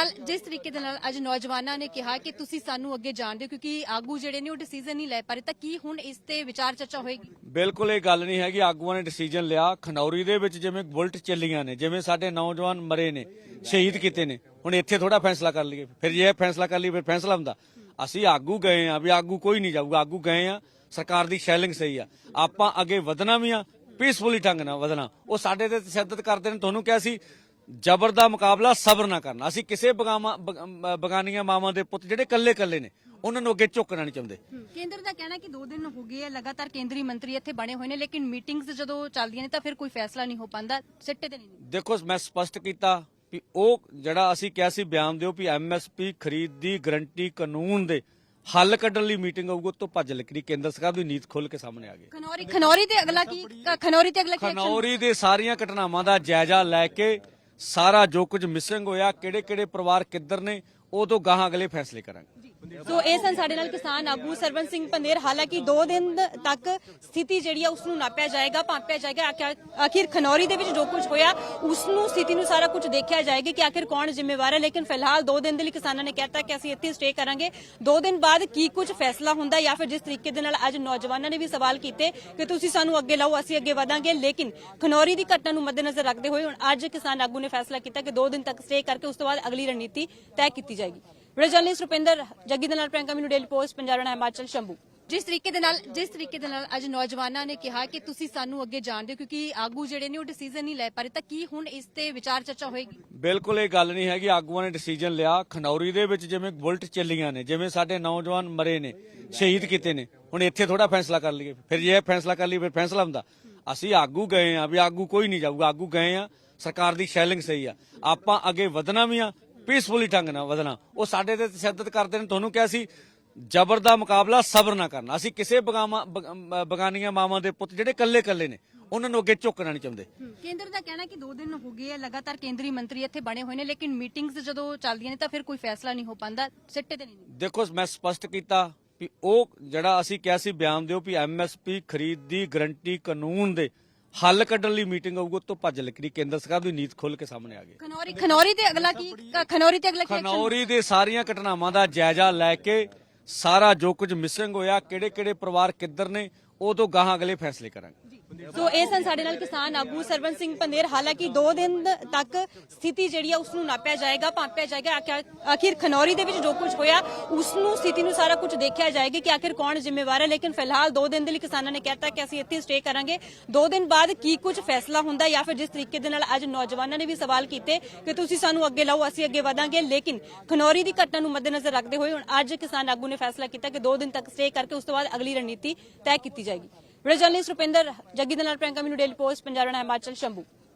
ਨਾਲ ਜਿਸ ਤਰੀਕੇ ਦੇ ਨਾਲ ਅੱਜ ਨੌਜਵਾਨਾਂ ਨੇ ਕਿਹਾ ਕਿ ਤੁਸੀਂ ਸਾਨੂੰ ਅੱਗੇ ਜਾਣਦੇ ਹੋ ਕਿਉਂਕਿ ਆਗੂ ਜਿਹੜੇ ਨੇ ਉਹ ਡਿਸੀਜਨ ਨਹੀਂ ਲੈ ਪਾ ਰਹੇ, ਤਾਂ ਕੀ ਹੁਣ ਇਸ ਤੇ ਵਿਚਾਰ ਚਰਚਾ ਹੋਏਗੀ? ਬਿਲਕੁਲ ਇਹ ਗੱਲ ਨਹੀਂ ਹੈਗੀ, ਆਗੂਆਂ ਨੇ ਡਿਸੀਜਨ ਲਿਆ। ਖਨੌਰੀ ਦੇ ਵਿੱਚ ਜਿਵੇਂ ਬੁਲਟ ਚੱਲੀਆਂ ਨੇ, ਜਿਵੇਂ ਸਾਡੇ ਨੌਜਵਾਨ ਮਰੇ ਨੇ, ਸ਼ਹੀਦ ਕੀਤੇ ਨੇ, ਹੁਣ ਇੱਥੇ ਥੋੜਾ ਫੈਸਲਾ ਕਰ ਲਈਏ। ਫਿਰ ਜੇ ਇਹ ਫੈਸਲਾ ਕਰ ਲਈਏ, ਫਿਰ ਫੈਸਲਾ ਹੁੰਦਾ। ਅਸੀਂ ਆਗੂ ਗਏ ਆ ਵੀ ਆਗੂ ਕੋਈ ਨਹੀਂ ਜਾਊਗਾ, ਆਗੂ ਗਏ ਆ ਸਰਕਾਰ ਦੀ ਸ਼ੈਲਿੰਗ ਸਹੀ ਆ। ਆਪਾਂ ਅੱਗੇ ਵਧਣਾ ਵੀ ਆ ਪੀਸਫੁਲੀ ਢੰਗ ਨਾਲ ਵਧਣਾ। ਉਹ ਸਾਡੇ ਤੇ ਤਸ਼ੱਦਦ ਕਰਦੇ ਨੇ, ਤੁਹਾਨੂੰ ਕਿਹਾ ਸੀ ਜ਼ਬਰ ਦਾ ਮੁਕਾਬਲਾ ਸਬਰ ਨਾਲ ਕਰਨਾ। ਅਸੀਂ ਕਿਸੇ ਬਗਾਮਾ ਬਗ- ਬਗਾਨੀਆਂ ਮਾਵਾਂ ਦੇ ਪੁੱਤ ਜਿਹੜੇ ਕੱਲੇ ਕੱਲੇ ਨੇ ਉਹਨਾਂ ਨੂੰ ਅੱਗੇ ਝੁਕਣਾ ਨਹੀਂ ਚਾਹੁੰਦੇ। ਕੇਂਦਰ ਦਾ ਕਹਿਣਾ ਕਿ 2 ਦਿਨ ਹੋ ਗਏ ਹੈ ਲਗਾਤਾਰ ਕੇਂਦਰੀ ਮੰਤਰੀ ਇੱਥੇ ਬਣੇ ਹੋਏ ਨੇ ਲੇਕਿਨ ਮੀਟਿੰਗਸ ਜਦੋਂ ਚੱਲਦੀਆਂ ਨੇ ਤਾਂ ਫਿਰ ਕੋਈ ਫੈਸਲਾ ਨਹੀਂ ਹੋ ਪਾਉਂਦਾ ਸਿੱਟੇ ਤੇ ਨਹੀਂ ਦੇਖੋ ਮੈਂ ਸਪਸ਼ਟ ਕੀਤਾ ਵੀ ਉਹ ਜਿਹੜਾ ਅਸੀਂ ਕਿਹਾ ਸੀ ਬਿਆਨ ਦਿਓ ਵੀ ਐਮਐਸਪੀ ਖਰੀਦ ਦੀ ਗਰੰਟੀ ਕਾਨੂੰਨ ਦੇ ਹੱਲ ਕੱਢਣ ਲਈ ਮੀਟਿੰਗ ਹੋਊਗੀ ਉਹ ਤੋਂ ਭੱਜ ਲਿਕੜੀ। ਕੇਂਦਰ ਸਰਕਾਰ ਦੀ ਨੀਤ ਖੁੱਲ ਕੇ ਸਾਹਮਣੇ ਆ ਗਈ। ਖਨੌਰੀ ਖਨੌਰੀ ਤੇ ਅਗਲਾ ਕੀ ਖਨੌਰੀ ਤੇ ਅਗਲਾ ਕੀ? ਖਨੌਰੀ ਦੇ ਸਾਰੀਆਂ ਘਟਨਾਵਾਂ ਦਾ ਜਾਇਜ਼ਾ ਲੈ ਕੇ ਸਾਰਾ ਜੋ ਕੁਝ ਮਿਸਿੰਗ ਹੋਇਆ ਕਿਹੜੇ ਕਿਹੜੇ ਪਰਿਵਾਰ ਕਿੱਧਰ ਨੇ ਉਹ ਤੋਂ ਗਾਹਾਂ ਅਗਲੇ ਫੈਸਲੇ ਕਰਾਂਗੇ। ਸੋ ਇਹ ਸਨ ਸਾਡੇ ਨਾਲ ਕਿਸਾਨ ਆਗੂ ਸਰਵਨ ਸਿੰਘ ਪੰਦੇਰ। ਹਾਲਾਂਕਿ 2 ਦਿਨ ਤੱਕ ਸਥਿਤੀ ਜਿਹੜੀ ਆ ਉਸ ਨੂੰ ਨਾਪਿਆ ਜਾਏਗਾ, ਭਾਂਪਿਆ ਜਾਏਗਾ। ਆਖਿਰ- ਆਖਿਰ ਖਨੌਰੀ ਦੇ ਵਿੱਚ ਜੋ ਕੁਝ ਹੋਇਆ ਉਸ ਨੂੰ ਸਥਿਤੀ ਨੂੰ ਸਾਰਾ ਕੁਝ ਦੇਖਿਆ ਜਾਏਗਾ ਕਿ ਆਖਿਰ ਕੌਣ ਜ਼ਿੰਮੇਵਾਰ ਹੈ। ਲੇਕਿਨ ਫਿਲਹਾਲ 2 ਦਿਨ ਦੇ ਲਈ ਕਿਸਾਨਾਂ ਨੇ ਕਹਿਤਾ ਕਿ ਅਸੀਂ ਇੱਥੇ ਸਟੇ ਕਰਾਂਗੇ। 2 ਦਿਨ ਬਾਅਦ ਕੀ ਕੁਝ ਫੈਸਲਾ ਹੁੰਦਾ ਜਾਂ ਫਿਰ ਜਿਸ ਤਰੀਕੇ ਦੇ ਨਾਲ ਅੱਜ ਨੌਜਵਾਨਾਂ ਨੇ ਵੀ ਸਵਾਲ ਕੀਤੇ ਕਿ ਤੁਸੀਂ ਸਾਨੂੰ ਅੱਗੇ ਲਾਓ, ਅਸੀਂ ਅੱਗੇ ਵਧਾਂਗੇ। ਲੇਕਿਨ ਖਨੌਰੀ ਦੀ ਘਟਨਾ ਨੂੰ ਮੱਦੇਨਜ਼ਰ ਰੱਖਦੇ ਹੋਏ ਹੁਣ ਅੱਜ ਕਿਸਾਨ ਆਗੂ ਨੇ ਫੈਸਲਾ ਕੀਤਾ ਕਿ 2 ਦਿਨ ਤੱਕ ਸਟੇ ਕਰਕੇ ਉਸ ਤੋਂ ਬਾਅਦ ਅਗਲੀ ਰਣਨੀਤੀ ਤੈਅ ਕੀਤੀ ਜਾਏਗੀ। ਵੀਡੀਓ ਜਰਨਲਿਸਟ ਰੁਪਿੰਦਰ ਜੱਗੀ ਦੇ ਨਾਲ ਪ੍ਰਿਯੰਕਾ ਮੈਨੂੰ ਡੇਲੀ ਪੋਸਟ ਪੰਜਾਬ ਰਣਾ ਹਿਮਾਚਲ ਸ਼ੰਭੂ। ਜਿਸ ਤਰੀਕੇ ਦੇ ਨਾਲ ਜਿਸ ਤਰੀਕੇ ਦੇ ਨਾਲ ਅੱਜ ਨੌਜਵਾਨਾਂ ਨੇ ਕਿਹਾ ਕਿ ਤੁਸੀਂ ਸਾਨੂੰ ਅੱਗੇ ਜਾਣਦੇ ਹੋ ਕਿਉਂਕਿ ਆਗੂ ਜਿਹੜੇ ਨੇ ਉਹ ਡਿਸੀਜਨ ਨਹੀਂ ਲੈ ਪਾ ਰਹੇ ਤਾਂ ਕੀ ਹੁਣ ਇਸ ਤੇ ਵਿਚਾਰ ਚਰਚਾ ਹੋਏਗੀ? ਬਿਲਕੁਲ ਇਹ ਗੱਲ ਨਹੀਂ ਹੈਗੀ ਆਗੂਆਂ ਨੇ ਡਿਸੀਜਨ ਲਿਆ। ਖਨੌਰੀ ਦੇ ਵਿੱਚ ਜਿਵੇਂ ਬੁਲਟ ਚੱਲੀਆਂ ਨੇ ਜਿਵੇਂ ਸਾਡੇ ਨੌਜਵਾਨ ਮਰੇ ਨੇ ਸ਼ਹੀਦ ਕੀਤੇ ਨੇ ਹੁਣ ਇੱਥੇ ਥੋੜਾ ਫੈਸਲਾ ਕਰ ਲਈਏ। ਫਿਰ ਜੇ ਇਹ ਫੈਸਲਾ ਕਰ ਲਈਏ ਫਿਰ ਫੈਸਲਾ ਹੁੰਦਾ। ਅਸੀਂ ਆਗੂ ਗਏ ਆ ਵੀ ਆਗੂ ਕੋਈ ਨਹੀਂ ਜਾਊਗਾ। ਆਗੂ ਗਏ ਆ ਸਰਕਾਰ ਦੀ ਸ਼ੈਲਿੰਗ ਸਹੀ ਆ। ਆਪਾਂ ਅੱਗੇ ਵਧਣਾ ਵੀ ਆ ਪੀਸਫੁਲੀ ਢੰਗ ਨਾਲ ਵਧਣਾ। ਉਹ ਸਾਡੇ ਤੇ ਤਸ਼ੱਦਦ ਕਰਦੇ ਨੇ ਤੁਹਾਨੂੰ ਕਿਹਾ ਸੀ ਜ਼ਬਰ ਦਾ ਮੁਕਾਬਲਾ ਸਬਰ ਨਾਲ ਕਰਨਾ। ਅਸੀਂ ਕਿਸੇ ਬਗਾਮਾ ਬਗ- ਬਗਾਨੀਆਂ ਮਾਵਾਂ ਦੇ ਪੁੱਤ ਜਿਹੜੇ ਕੱਲੇ ਕੱਲੇ ਨੇ ਉਹਨਾਂ ਨੂੰ ਅੱਗੇ ਝੁਕਣਾ ਨਹੀਂ ਚਾਹੁੰਦੇ। ਕੇਂਦਰ ਦਾ ਕਹਿਣਾ ਕਿ 2 ਦਿਨ ਹੋ ਗਏ ਹੈ ਲਗਾਤਾਰ ਕੇਂਦਰੀ ਮੰਤਰੀ ਇੱਥੇ ਬਣੇ ਹੋਏ ਨੇ ਲੇਕਿਨ ਮੀਟਿੰਗਸ ਜਦੋਂ ਚੱਲਦੀਆਂ ਨੇ ਤਾਂ ਫਿਰ ਕੋਈ ਫੈਸਲਾ ਨਹੀਂ ਹੋ ਪਾਉਂਦਾ ਸਿੱਟੇ ਤੇ ਨਹੀਂ ਦੇਖੋ ਮੈਂ ਸਪਸ਼ਟ ਕੀਤਾ ਵੀ ਉਹ ਜਿਹੜਾ ਅਸੀਂ ਕਿਹਾ ਸੀ ਬਿਆਨ ਦਿਓ ਵੀ ਐਮਐਸਪੀ ਖਰੀਦ ਦੀ ਗਰੰਟੀ ਕਾਨੂੰਨ ਦੇ ਹੱਲ ਕੱਢਣ ਲਈ ਮੀਟਿੰਗ ਉਹ ਤੋਂ ਭੱਜ ਲਿਕੜੀ ਕੇਂਦਰ ਸਰਕਾਰ ਦੀ ਨੀਤ ਖੁੱਲ ਕੇ ਸਾਹਮਣੇ ਆ ਗਈ ਖਨੌਰੀ ਖਨੌਰੀ ਤੇ ਅਗਲਾ ਕੀ ਖਨੌਰੀ ਤੇ ਅਗਲਾ ਕੀ action? ਖਨੌਰੀ ਦੇ ਸਾਰੀਆਂ ਘਟਨਾਵਾਂ ਦਾ ਜਾਇਜ਼ਾ ਲੈ ਕੇ ਸਾਰਾ ਜੋ ਕੁਝ ਮਿਸਿੰਗ ਹੋਇਆ ਕਿਹੜੇ ਕਿਹੜੇ ਪਰਿਵਾਰ ਕਿੱਧਰ ਨੇ ਉਹ ਤੋਂ ਗਾਹਾਂ ਅਗਲੇ ਫੈਸਲੇ ਕਰਾਂਗੇ। ਸੋ ਇਹ ਸਨ ਸਾਡੇ ਨਾਲ ਕਿਸਾਨ ਆਗੂ ਸਰਵਨ ਸਿੰਘ ਪੰਦੇਰ। ਹਾਲਾਂਕਿ 2 ਦਿਨ ਤੱਕ ਸਥਿਤੀ ਜਿਹੜੀ ਆ ਉਸ ਨੂੰ ਨਾਪਿਆ ਜਾਏਗਾ, ਭਾਂਪਿਆ ਜਾਏਗਾ। ਆਖਿਰ- ਆਖਿਰ ਖਨੌਰੀ ਦੇ ਵਿੱਚ ਜੋ ਕੁਝ ਹੋਇਆ ਉਸ ਨੂੰ ਸਥਿਤੀ ਨੂੰ ਸਾਰਾ ਕੁਝ ਦੇਖਿਆ ਜਾਏਗਾ ਕਿ ਆਖਿਰ ਕੌਣ ਜ਼ਿੰਮੇਵਾਰ ਹੈ। ਲੇਕਿਨ ਫਿਲਹਾਲ 2 ਦਿਨ ਦੇ ਲਈ ਕਿਸਾਨਾਂ ਨੇ ਕਹਿਤਾ ਕਿ ਅਸੀਂ ਇੱਥੇ ਸਟੇ ਕਰਾਂਗੇ। 2 ਦਿਨ ਬਾਅਦ ਕੀ ਕੁਝ ਫੈਸਲਾ ਹੁੰਦਾ ਜਾਂ ਫਿਰ ਜਿਸ ਤਰੀਕੇ ਦੇ ਨਾਲ ਅੱਜ ਨੌਜਵਾਨਾਂ ਨੇ ਵੀ ਸਵਾਲ ਕੀਤੇ ਕਿ ਤੁਸੀਂ ਸਾਨੂੰ ਅੱਗੇ ਲਾਓ, ਅਸੀਂ ਅੱਗੇ ਵਧਾਂਗੇ। ਲੇਕਿਨ ਖਨੌਰੀ ਦੀ ਘਟਨਾ ਨੂੰ ਮੱਦੇਨਜ਼ਰ ਰੱਖਦੇ ਹੋਏ ਹੁਣ ਅੱਜ ਕਿਸਾਨ ਆਗੂ ਨੇ ਫੈਸਲਾ ਕੀਤਾ ਕਿ 2 ਦਿਨ ਤੱਕ ਸਟੇ ਕਰਕੇ ਉਸ ਤੋਂ ਬਾਅਦ ਅਗਲੀ ਰਣਨੀਤੀ ਤੈਅ ਕੀਤੀ ਜਾਏਗੀ। ਵੀਡੀਓ ਜਰਨਲਿਸਟ ਰੁਪਿੰਦਰ ਜੱਗੀ ਦੇ ਨਾਲ ਪ੍ਰਿਯੰਕਾ ਮੈਨੂੰ ਡੇਲੀ ਪੋਸਟ ਪੰਜਾਬ ਹਿਮਾਚਲ ਸ਼ੰਭੂ।